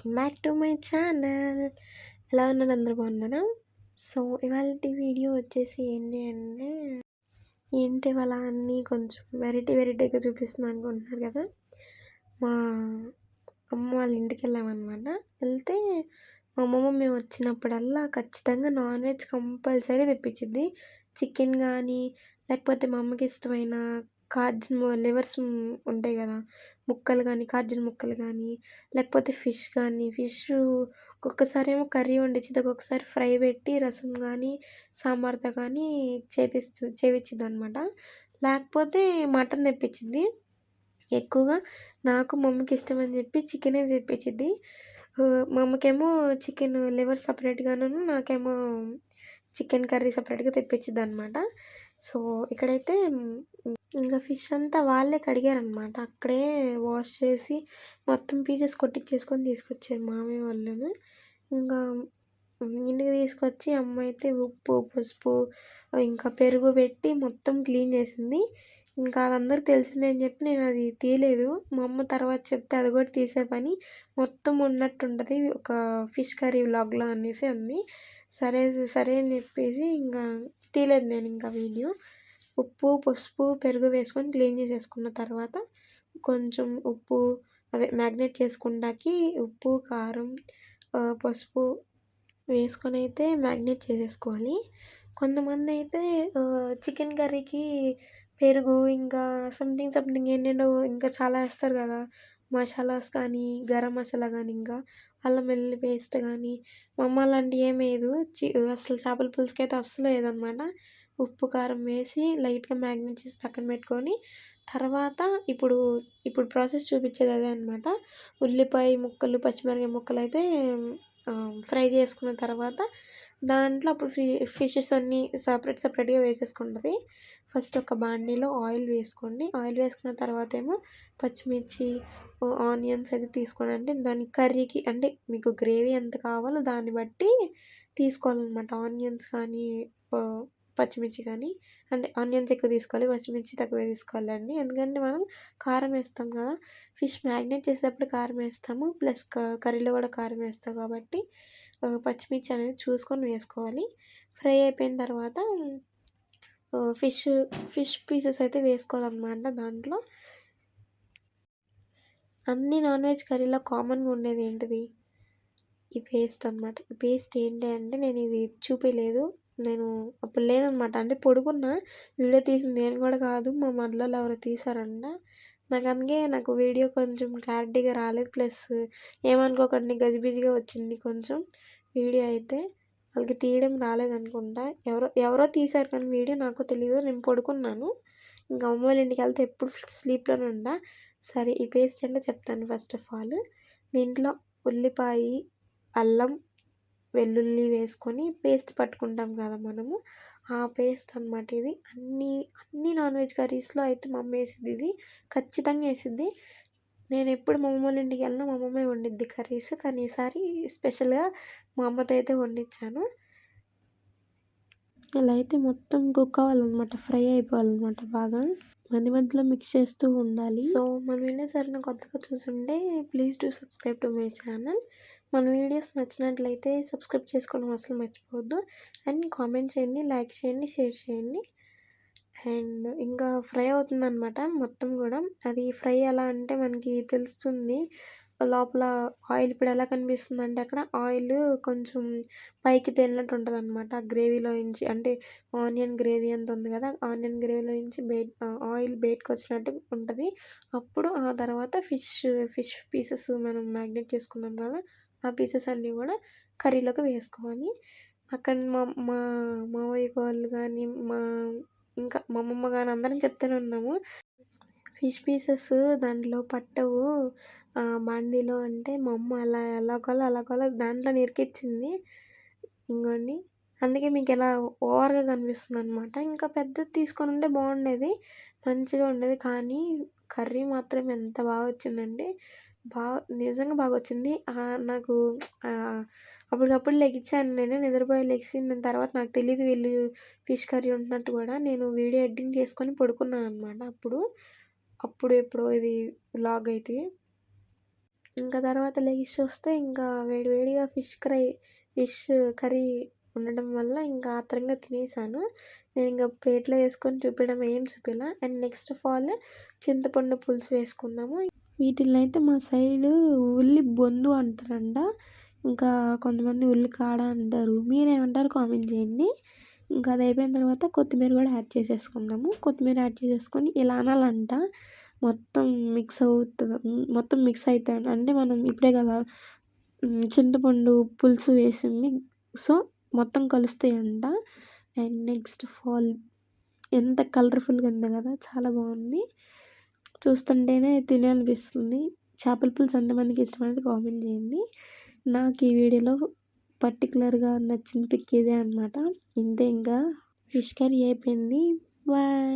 Welcome back to my channel. ఎలా ఉన్నాను అందరూ? బాగున్నారా? సో ఇవాళ వీడియో వచ్చేసి ఏంటి అంటే ఏంటి ఇవాళ అన్నీ కొంచెం వెరైటీ వెరైటీగా చూపిస్తున్నాను అనుకుంటున్నారు కదా. మా అమ్మ వాళ్ళ ఇంటికి వెళ్ళామన్నమాట. వెళ్తే మా అమ్మమ్మ మేము వచ్చినప్పుడల్లా ఖచ్చితంగా నాన్ వెజ్ కంపల్సరీ తెప్పించింది. చికెన్ కానీ లేకపోతే మా అమ్మకి ఇష్టమైన కార్డ్స్ లివర్స్ ఉంటాయి కదా. ముక్కలు కానీ కార్జిన్ ముక్కలు కానీ లేకపోతే ఫిష్ కానీ ఫిష్ ఒక్కొక్కసారి ఏమో కర్రీ వండించిద్ది ఒక్కొక్కసారి ఫ్రై పెట్టి రసం కానీ సాంబార్తో కానీ చేపిస్తూ చేపించిద్ది అనమాట లేకపోతే మటన్ తెప్పించింది ఎక్కువగా నాకు మమ్మకి ఇష్టం అని చెప్పి చికెనే తెప్పించింది మా అమ్మకేమో చికెన్ లివర్ సపరేట్గాను నాకేమో చికెన్ కర్రీ సపరేట్గా తెప్పించింది అనమాట సో ఇక్కడైతే ఇంకా ఫిష్ అంతా వాళ్ళే కడిగారనమాట అక్కడే వాష్ చేసి మొత్తం పీసెస్ కొట్టించేసుకొని తీసుకొచ్చారు మామయ్య వాళ్ళను. ఇంకా ఇంటికి తీసుకొచ్చి అమ్మ అయితే ఉప్పు పసుపు ఇంకా పెరుగు పెట్టి మొత్తం క్లీన్ చేసింది. ఇంకా అది తెలిసిందే అని చెప్పి నేను అది తీయలేదు. మా అమ్మ తర్వాత చెప్తే అది కూడా తీసే పని మొత్తం ఉన్నట్టు ఉంటుంది ఒక ఫిష్ కర్రీ వ్లాగ్లో అనేసి అంది సరే సరే అని చెప్పేసి ఇంకా తీయలేదు నేను ఇంకా వీడియో. ఉప్పు పసుపు పెరుగు వేసుకొని క్లీన్ చేసేసుకున్న తర్వాత కొంచెం ఉప్పు అదే మ్యాగ్నేట్ చేసుకుంటాకి ఉప్పు కారం పసుపు వేసుకొని అయితే మ్యాగ్నేట్ చేసేసుకోవాలి. కొంతమంది అయితే చికెన్ కర్రీకి పెరుగు ఇంకా సంథింగ్ సంథింగ్ ఏంటంటే ఇంకా చాలా వేస్తారు కదా. మసాలాస్ కానీ గరం మసాలా కానీ ఇంకా అల్లం వెల్లుల్లి పేస్ట్ కానీ మా అమ్మ అలాంటివి వేయదు. చి అసలు చేపల పులుసుకి అయితే అస్సలు లేదనమాట ఉప్పు కారం వేసి లైట్గా మ్యాగ్నేట్ చేసి పక్కన పెట్టుకొని తర్వాత ఇప్పుడు ఇప్పుడు ప్రాసెస్ చూపించేది అదే అనమాట ఉల్లిపాయ ముక్కలు పచ్చిమిరపకాయ ముక్కలు అయితే ఫ్రై చేసుకున్న తర్వాత దాంట్లో అప్పుడు ఫి ఫిషెస్ అన్నీ సపరేట్ సపరేట్గా వేసేసుకుంటుంది. ఫస్ట్ ఒక బాండీలో ఆయిల్ వేసుకోండి. ఆయిల్ వేసుకున్న తర్వాత ఏమో పచ్చిమిర్చి ఆనియన్స్ అయితే తీసుకోండి. అంటే దాని కర్రీకి అంటే మీకు గ్రేవీ ఎంత కావాలో దాన్ని బట్టి తీసుకోవాలన్నమాట. ఆనియన్స్ కానీ పచ్చిమిర్చి కానీ అంటే ఆనియన్స్ ఎక్కువ తీసుకోవాలి పచ్చిమిర్చి తక్కువ తీసుకోవాలండి ఎందుకంటే మనం కారం వేస్తాం కదా ఫిష్ మ్యాగ్నేట్ చేసేటప్పుడు కారం వేస్తాము ప్లస్ కర్రీలో కూడా కారం వేస్తాం కాబట్టి పచ్చిమిర్చి అనేది చూసుకొని వేసుకోవాలి. ఫ్రై అయిపోయిన తర్వాత ఫిష్ ఫిష్ పీసెస్ అయితే వేసుకోవాలన్నమాట దాంట్లో. అన్ని నాన్ వెజ్ కర్రీలో కామన్గా ఉండేది ఏంటిది? ఈ పేస్ట్ అనమాట ఈ పేస్ట్ ఏంటి అంటే నేను ఇది చూపించలేదు నేను అప్పుడు లేదనమాట. అంటే పొడుగున్న వీడియో తీసింది నేను కూడా కాదు. మా మధ్యలో ఎవరు తీసారంట నాకు అందుకే నాకు వీడియో కొంచెం క్లారిటీగా రాలేదు. ప్లస్ ఏమనుకోకండి గజిబిజిగా వచ్చింది కొంచెం వీడియో అయితే. వాళ్ళకి తీయడం రాలేదనుకుంటా ఎవరో ఎవరో తీశారు కానీ వీడియో నాకు తెలియదు నేను పడుకున్నాను. ఇంకా అమ్మ వాళ్ళ ఇంటికి వెళ్తే ఎప్పుడు స్లీప్లోనే ఉండా? సరే ఈ పేస్ట్ అంటే చెప్తాను ఫస్ట్ ఆఫ్ ఆల్. దీంట్లో ఉల్లిపాయ అల్లం వెల్లుల్లి వేసుకొని పేస్ట్ పట్టుకుంటాం కదా మనము. ఆ పేస్ట్ అనమాట ఇది. అన్నీ అన్ని నాన్ వెజ్ కర్రీస్లో అయితే మా అమ్మ వేసిద్ది ఇది. ఖచ్చితంగా వేసిద్ది. నేను ఎప్పుడు మా అమ్మ వాళ్ళ ఇంటికి వెళ్ళినా మా అమ్మమ్మే వండిద్ది కర్రీస్. కానీ ఈసారి స్పెషల్గా మా అమ్మతో అయితే వండించాను. ఇలా అయితే మొత్తం కుక్ అవ్వాలన్నమాట. ఫ్రై అయిపోవాలన్నమాట బాగా. మధ్య మధ్యలో మిక్స్ చేస్తూ ఉండాలి. సో మనం వీడియోస్ కొత్తగా చూసుంటే please to subscribe to my channel. మన వీడియోస్ నచ్చినట్లయితే సబ్స్క్రైబ్ చేసుకోవడం అసలు మర్చిపోవద్దు. అండ్ కామెంట్ చేయండి లైక్ చేయండి షేర్ చేయండి. అండ్ ఇంకా ఫ్రై అవుతుందన్నమాట మొత్తం కూడా. అది ఫ్రై ఎలా అంటే మనకి తెలుస్తుంది. లోపల ఆయిల్ ఇప్పుడు ఎలా కనిపిస్తుంది అంటే అక్కడ ఆయిల్ కొంచెం పైకి తేలినట్టు ఉంటుంది అనమాట ఆ గ్రేవీలో నుంచి అంటే ఆనియన్ గ్రేవీ అంత ఉంది కదా ఆనియన్ గ్రేవీలో నుంచి బయట ఆయిల్ బయటకు వచ్చినట్టు ఉంటుంది. అప్పుడు ఆ తర్వాత ఫిష్ ఫిష్ పీసెస్ మనం మ్యాగ్నేట్ చేసుకున్నాం కదా. ఆ పీసెస్ అన్నీ కూడా కర్రీలోకి వేసుకోవాలి. అక్కడ మా మా మావయ్య వాళ్ళు కానీ మా ఇంకా మా అమ్మమ్మ కానీ అందరం చెప్తూనే ఉన్నాము. ఫిష్ పీసెస్ దాంట్లో పట్టవు. బాండీలో అంటే మా అమ్మ అలా ఎలాగోలా అలాగోలా దాంట్లో నిరికిచ్చింది. ఇంకోండి అందుకే మీకు ఎలా ఓవర్గా కనిపిస్తుంది అనమాట ఇంకా పెద్దది తీసుకొని ఉంటే బాగుండేది. మంచిగా ఉండేది. కానీ కర్రీ మాత్రం ఎంత బాగా వచ్చిందంటే బాగా నిజంగా బాగా వచ్చింది నాకు అప్పటికప్పుడు లెగిచ్చాను నేను నిద్రపోయి లెగిసిన తర్వాత నాకు తెలియదు వీళ్ళు ఫిష్ కర్రీ ఉంటున్నట్టు కూడా నేను వీడియో ఎడిటింగ్ చేసుకొని పడుకున్నాను అనమాట అప్పుడు. అప్పుడు ఎప్పుడో ఇది లాగ్ అయితే. ఇంకా తర్వాత లెగిసి చూస్తే ఇంకా వేడి వేడిగా ఫిష్ కర్రీ ఫిష్ కర్రీ ఉండడం వల్ల ఇంకా ఆత్రంగా తినేసాను. నేను ఇంకా ప్లేట్లో వేసుకొని చూపించడం ఏం చూపిలా అండ్ నెక్స్ట్ ఆఫ్ ఆల్ చింతపండు పులుసు వేసుకున్నాము వీటిల్లో అయితే మా సైడు ఉల్లి బొందు అంటారంట. ఇంకా కొంతమంది ఉల్లి కాడ అంటారు. మీరేమంటారు కామెంట్ చేయండి. ఇంకా అది అయిపోయిన తర్వాత కొత్తిమీర కూడా యాడ్ చేసేసుకున్నాము కొత్తిమీర యాడ్ చేసేసుకొని ఇలా అనాలంట. మొత్తం మిక్స్ అవుతుంది. మొత్తం మిక్స్ అవుతాయి అంటే మనం ఇప్పుడే కదా చింతపండు పులుసు వేసింది. సో మొత్తం కలుస్తాయంట. అండ్ నెక్స్ట్ ఫాల్ ఎంత కలర్ఫుల్గా ఉంది కదా చాలా బాగుంది. చూస్తుంటేనే తినాలనిపిస్తుంది చేపల పులుసు ఎంతమందికి ఇష్టమైనది కామెంట్ చేయండి. నాకు ఈ వీడియోలో పర్టికులర్గా నచ్చిన పిక్ ఇదే అనమాట ఇంతే ఇంకా. ఫిష్ కర్రీ అయిపోయింది. బాయ్.